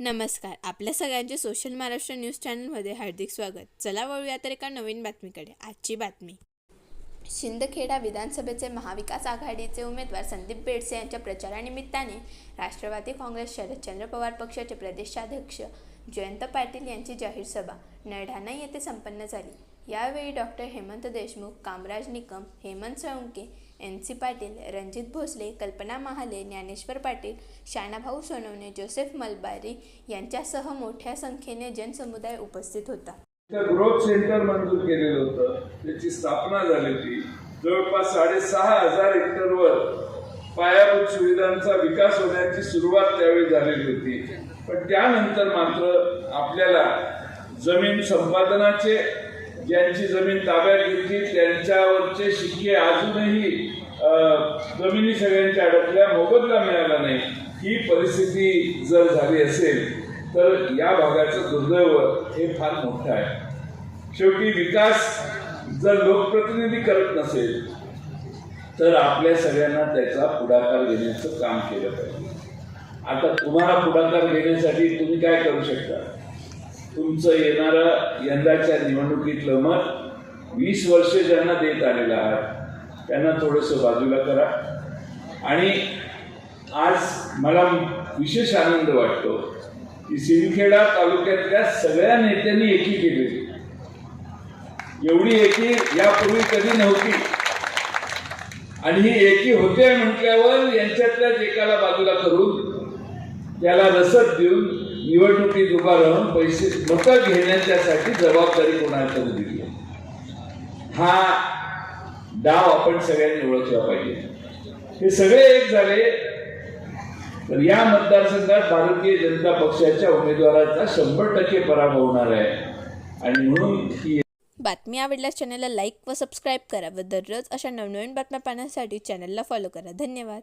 नमस्कार. आपल्या सगळ्यांचे सोशल महाराष्ट्र न्यूज चॅनलमध्ये हार्दिक स्वागत. चला वळूया तर एका नवीन बातमीकडे. आजची बातमी. शिंदखेडा विधानसभेचे महाविकास आघाडीचे उमेदवार संदीप बेडसे यांच्या प्रचारानिमित्ताने राष्ट्रवादी काँग्रेस शरदचंद्र पवार पक्षाचे प्रदेशाध्यक्ष जयंत पाटील यांची जाहीर सभा नळढाणा येथे संपन्न झाली. यावेळी doctor Hemant Deshmukh Kamraj Nikam Hemant Salunke N C Patil Ranjit Bhosale Kalpana Mahale Dnyaneshwar Patil Shanabhau Sonawane Joseph Malbari यांच्यासह मोठ्या संख्येने जनसमुदाय उपस्थित होता. ग्रोथ सेंटर मंजूर केलेलं होतं. त्याची स्थापना झाली होती. जवळपास साडेसहा हजार हेक्टरवर पायाभूत सुविधांचा विकास होण्याची सुरुवात त्यावेळी झालेली होती. पण त्यानंतर मात्र आपल्याला जमीन संपादनाचे ज्यांची जमीन ताब्यात घेतली त्यांच्यावरचे शिक्के अजूनही जमिनी सगळ्यांच्या अडकल्या मोबदला मिळाला नाही. ही परिस्थिती जर झाली असेल तर या भागाचं दुर्दैव हे फार मोठं आहे. शेवटी विकास जर लोकप्रतिनिधी करत नसेल तर आपल्या सगळ्यांना त्याचा पुढाकार घेण्याचं काम केलं पाहिजे. आता तुम्हाला पुढाकार घेण्यासाठी तुम्ही काय करू शकता? तुमचं येणारं यंदाच्या निवडणुकीतलं मत वीस वर्ष ज्यांना देत आलेलं आहात त्यांना थोडंसं बाजूला करा. आणि आज मला विशेष आनंद वाटतो की सिंदखेडा तालुक्यातल्या सगळ्या नेत्यांनी एकी केलेली एवढी एकी यापूर्वी कधी नव्हती. आणि ही एकी होते म्हटल्यावर यांच्यातल्याच एकाला बाजूला करून त्याला रसद देऊन निवडणुकीत उभा राहून पैसे मतं घेण्याच्यासाठी जबाबदारी कोणाकडे दिली आहे. हा डाव आपण सगळ्यांनी ओळखला पाहिजे. हे सगळे एक झाले तर या मतदारसंघात भारतीय जनता पक्षाच्या उमेदवाराचा शंभर टक्के पराभव होणार आहे. आणि म्हणून ही बातमी आवडल्यास चॅनलला लाईक व सबस्क्राईब करा व दररोज अशा नवनवीन बातम्या पाहण्यासाठी चॅनलला फॉलो करा. धन्यवाद.